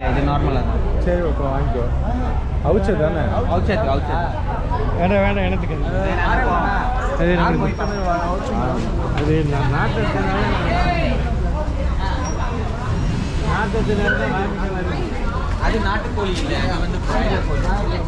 இது நார்மலாக சரி இப்போ வாங்கிக்கோ. அவுச்சது தானே? அவுச்சது அவுச்சது. வேண்டாம் வேண்டாம் எனக்கு அது நான் நாட்டத்தினால நாட்டத்தினால தான் அது நாட்டுக்கோழி இல்லை அது வந்து கோழி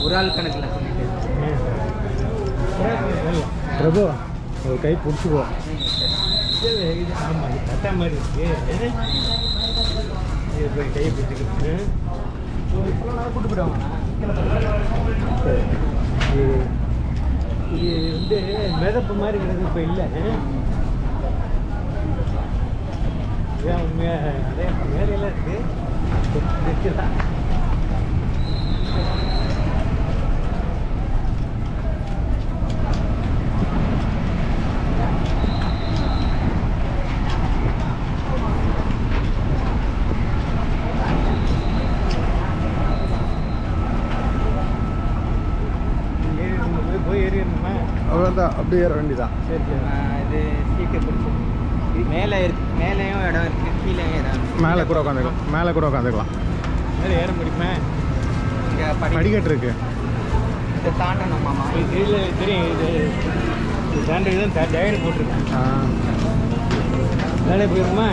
ஒரு ஆள் கணக்கில் சொல்லிட்டு பிரபு ஒரு கை பிடிச்சிக்குவோம் ஆமாம் இது கட்ட மாதிரி இருக்கு. இது கையை பிடிச்சிக்கிட்டு. கூட்டு போயிடுவாங்க இது வந்து மிதப்பு மாதிரி இருக்கிறது இப்போ இல்லை. ஏன் உண்மையாக நிறைய வேலையெல்லாம் இருக்குது ஏறிடணுமா? போய் போய் ஏறிடணுமா அவ்வளோதான் அப்படியே ஏற வேண்டியதான் சரி சரி. இது சீட்டை பிடிச்சி. மேலே இருக்கு மேலேயும் இடம் இருக்கு கீழேயும் இடம் இருக்கு. மேலே கூட உட்காந்துக்கலாம். மேலே கூட உட்காந்துக்கலாம். மேலே ஏற முடியுமா? இங்கே படி படிக்கட்டு இருக்கு. இதை தாண்டணும் மாமா. இது இல்லை தெரியும். இது இது தாண்டது தான் டயர் போட்டிருக்கேன். ஆ. மேலே போயிருமா.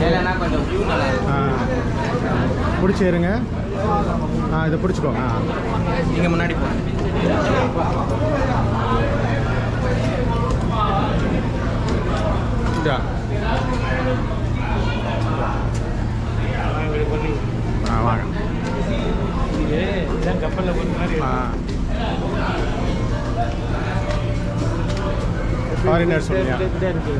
மேலேனா கொஞ்சம் வியூ நல்லா இருக்கும் பிடிச்சி ஏறுங்க. ஆ இதை பிடிச்சிக்கோங்க. ஆ. நீங்கள் முன்னாடி போங்க. ஃபாரினர் சொல்லியா இப்படிதான் இருக்கு.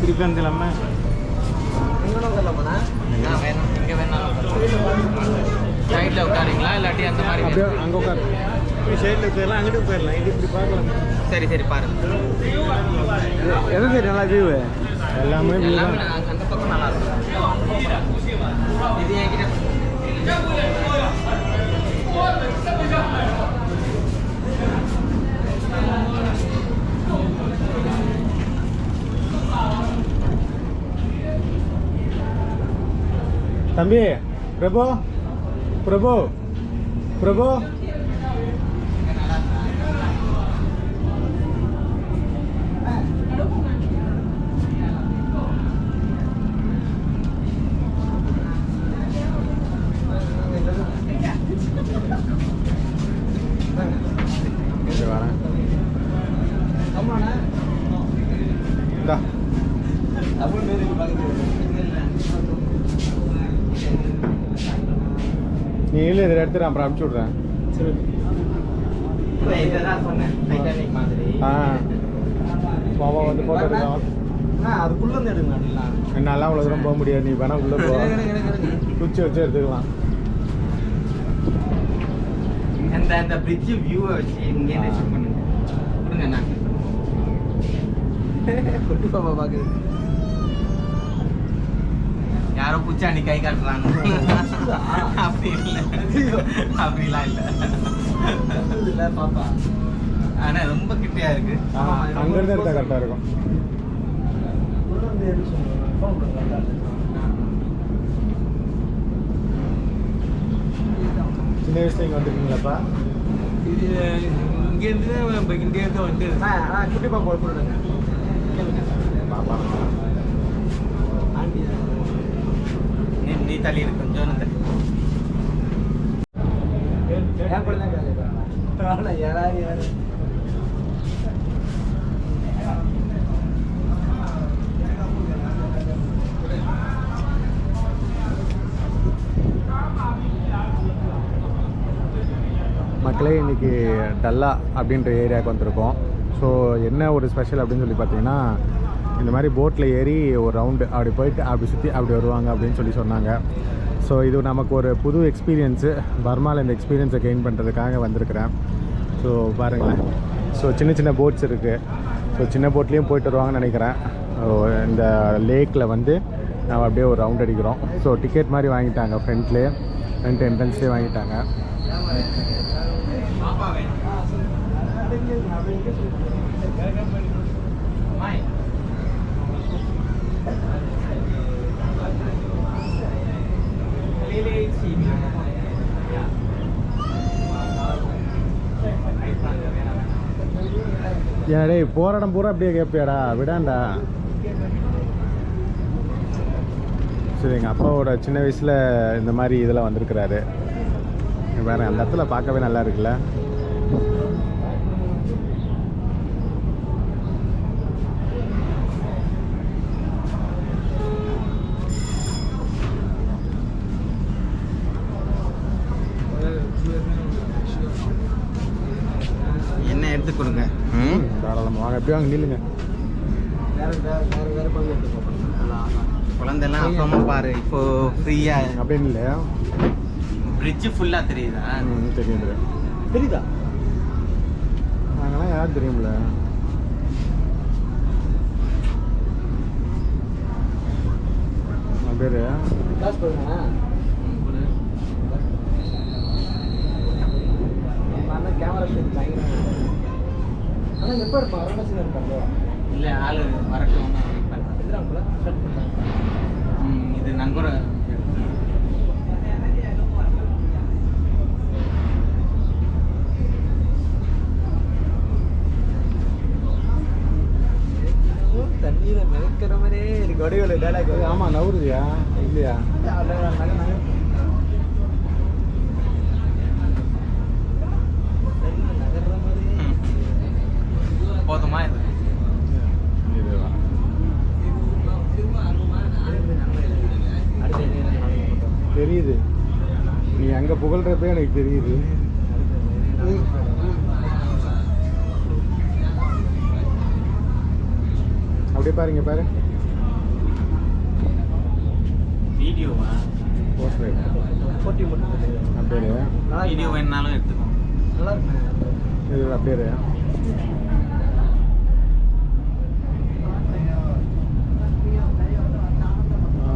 திருப்பி வந்துடலாமா? நான் வேணும் இங்கே வேணாலும் சைடில் உட்காருங்களா இல்லாட்டி அந்த மாதிரி அப்படியே வேணுமா? அங்கே உட்காரு இப்படி சைடில் போயிடலாம் அங்கிட்டு போயிடலாம் இது இப்படி பார்க்கலாம் சரி சரி பாருங்க எது சரி நல்லா வியூ எல்லாமே view எல்லாமே தான் நான் அந்த பக்கம் நல்லா இருக்கும் இது என்கிட்ட தம்பி பிரபு Prabu. Prabu. நீ இல்லை இதில் எடுத்துட்டு அப்புறம் அனுப்பிச்சி விட்றேன். ஆ. பாபா வந்து ஃபோட்டோ எடுக்கலாம் அதுக்குள்ள இருந்து எடுங்க என்னாலாம் அவ்வளோ தூரம் போக முடியாது நீ வேணா உள்ளே போ. குச்சி வச்சு எடுத்துக்கலாம். அந்த அந்த பிரிட்ஜ் வியூவை வச்சு இங்கே பண்ணுங்க. கொடுங்க நான் குட்டி யாரோ பூச்சாண்டி கை காட்டுறாங்க. அப்படி இல்லை அப்படிலாம் இல்லை. இல்லை பாப்பா ஆனா ரொம்ப கிட்டையா இருக்கு. அங்கேருந்து எடுத்தால் கரெக்டாக இருக்கும். சின்ன வயசுல இங்கே வந்துருக்கீங்களாப்பா? இது இங்கேருந்து இங்கேருந்து வந்து குட்டி பாப்பா கொடுங்க பாப்பா நீ நீ தள்ளி இருக்கு கொஞ்சம் தள்ளி மக்களே இன்னைக்கு டல்லா அப்படின்ற ஏரியாவுக்கு வந்திருக்கோம். ஸோ என்ன ஒரு ஸ்பெஷல் அப்படின்னு சொல்லி பார்த்தீங்கன்னா இந்த மாதிரி போட்டில் ஏறி ஒரு ரவுண்டு அப்படி போயிட்டு அப்படி சுற்றி அப்படி வருவாங்க அப்படின்னு சொல்லி சொன்னாங்க. ஸோ இது நமக்கு ஒரு புது எக்ஸ்பீரியன்ஸு பர்மாவில் இந்த எக்ஸ்பீரியன்ஸை கெயின் பண்ணுறதுக்காக வந்திருக்கிறேன். ஸோ பாருங்களேன். ஸோ சின்ன சின்ன போட்ஸ் இருக்குது ஸோ சின்ன போட்லேயும் போயிட்டு வருவாங்கன்னு நினைக்கிறேன். இந்த லேக்கில் வந்து நம்ம அப்படியே ஒரு ரவுண்ட் அடிக்கிறோம். ஸோ டிக்கெட் மாதிரி வாங்கிட்டாங்க ஃப்ரண்ட்லேயே ஃப்ரண்ட் என்ட்ரன்ஸ்லேயே வாங்கிட்டாங்க. Bye. ஏடே போராடம் பூரா அப்படியே கேட்பியாடா விடாண்டா. சரி எங்கள் அப்பாவோட சின்ன வயசில் இந்த மாதிரி இதெல்லாம் வந்திருக்கிறாரு. வேறு அந்த இடத்துல பார்க்கவே நல்லா இருக்குல்ல என்ன எடுத்து கொடுங்க ம் எப்படி வாங்க நில்லுங்க. குழந்தைலாம் அப்புறமா பாரு இப்போ ஃப்ரீயா அப்படின்னு இல்லை பிரிட்ஜ் ஃபுல்லா தெரியுதா? தெரியும் தெரியுதா? நாங்களாம் யார் தெரியும்ல? பேர்? காசு கேமரா ஆனால் எப்போ இருப்பான் அருணாச்சலம் இருப்பாங்க இல்ல ஆளு வரட்டும் இது நங்கூர தண்ணியில் மிதக்கிற மாதிரியே இருக்கு வடிவில் டைலாக் ஆமாம் நவுறுதியா இல்லையா நகர்ற மாதிரியே போதுமா இது இதுதான் அடுத்து என்ன நடக்கும் தெரியுது நீ அங்கே புகழ்றப்ப எனக்கு தெரியுது. அப்படியே பாருங்க பாரு. வீடியோவா அப்படியே வீடியோ வேணாலும் எடுத்துக்கோ. நல்லா இருக்கு. இது அப்படியே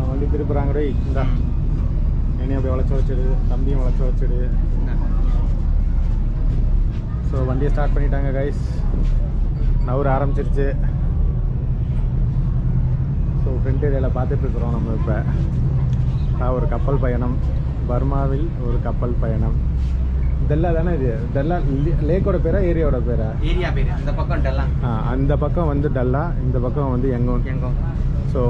வண்டி திருப்புறாங்க டேய் இந்தா. என்னையும் அப்படியே வளைச்சு வச்சிடு தம்பியும் வளைச்சு வச்சிடு ஸோ வண்டியை ஸ்டார்ட் பண்ணிட்டாங்க கைஸ் நவுற ஆரம்பிச்சிருச்சு. ஸோ ஃப்ரண்ட் ஏரியாவில் பார்த்துட்டு இருக்கிறோம் நம்ம இப்போ. ஒரு கப்பல் பயணம். பர்மாவில் ஒரு கப்பல் பயணம். டெல்லா தானே இது? டெல்லா லேக்கோட பேரா ஏரியாவோட பேரா? ஏரியா பேரு. அந்த பக்கம் டெல்லாம் ஆ, அந்த பக்கம் வந்து டல்லா இந்த பக்கம் வந்து எங்கும் எங்கோ ஸோ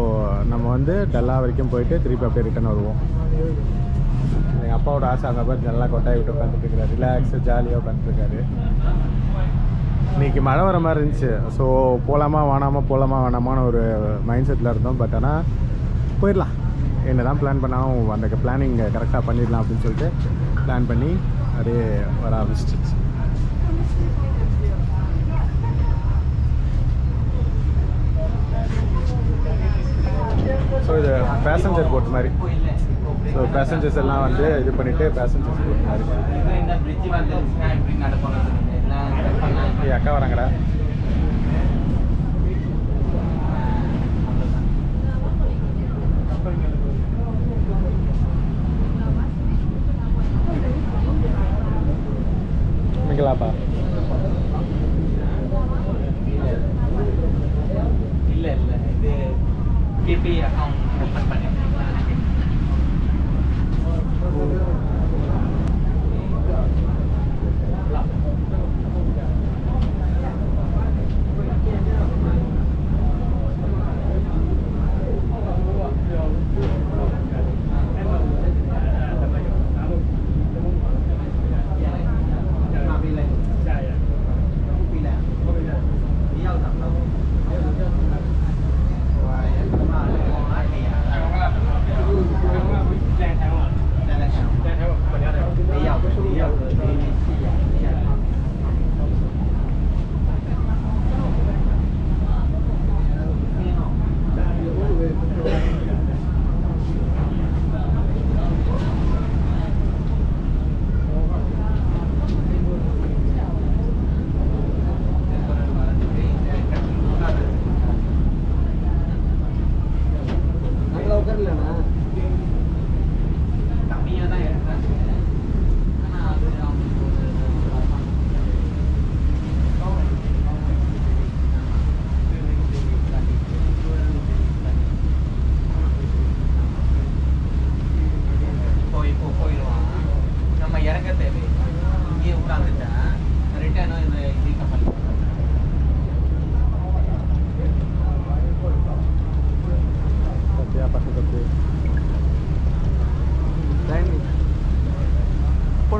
நம்ம வந்து டல்லா வரைக்கும் போயிட்டு திருப்பி அப்படியே ரிட்டர்ன் வருவோம். எங்கள் அப்பாவோட ஆசை அந்த மாதிரி நல்லா கொட்டாய் விட்டு உட்காந்துட்டு இருக்காரு ரிலாக்ஸ் ஜாலியாக உட்காந்துருக்காரு இன்னைக்கு மழை வர மாதிரி இருந்துச்சு. ஸோ போகலாமா வேணாமா போகலாமா வேணாமான்னு ஒரு மைண்ட் செட்டில் இருந்தோம். பட் ஆனால் போயிடலாம். என்ன தான் பிளான் பண்ணாலும் அந்த பிளானிங் கரெக்டாக பண்ணிடலாம் அப்படின்னு சொல்லிட்டு பிளான் பண்ணி அப்படியே வர ஆரம்பிச்சிருச்சு ஸோ இது பேசஞ்சர் போட் மாதிரி. ஸோ பேசஞ்சர்ஸ் எல்லாம் வந்து இது பண்ணிவிட்டு பேசஞ்சர்ஸ் போட் மாதிரி. இது இந்த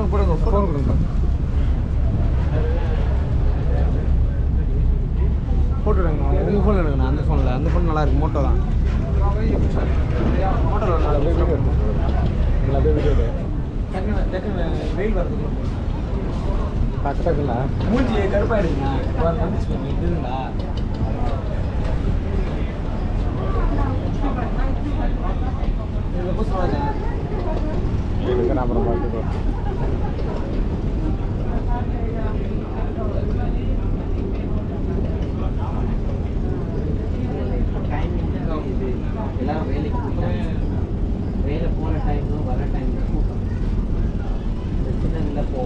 ஃபோன் போடுங்க ஃபோன் கொடுங்க ஃபோட்டோ எடுங்க உங்கள் ஃபோனில் எடுங்கண்ணா அந்த ஃபோனில் அந்த ஃபோன் நல்லா இருக்கு மோட்டோ தான் மோட்டோவில் நல்லா வீடியோ நல்லா வெயில் வரதுக்குள்ள டக்கு டக்குங்களா மூஞ்சி கருப்பாயிடுங்க வந்துச்சு இதுங்களா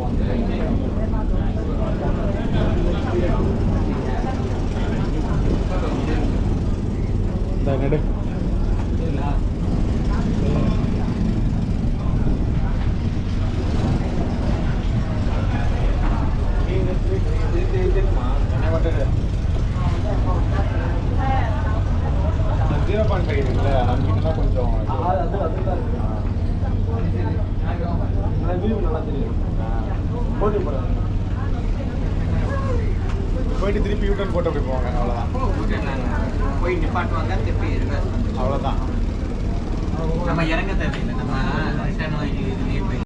பிரச்சனை போவாங்க இந்த நெடு சரிங்களா ஜீரோ பாயிண்ட் ஃபைவ் இருக்குல்ல நம்ம கொஞ்சம் அது அது அதுதான் இருக்கு நல்லா வியூ நல்லா தெரியும் போட்டி போடுறாங்க போயிட்டு திருப்பி யூட்டன் போட்டு அப்படி போவாங்க. அவ்வளோதான் போய் நிப்பாட்டுவாங்க திருப்பி அவ்வளோதான் நம்ம இறங்க தேவையில்லை. நம்ம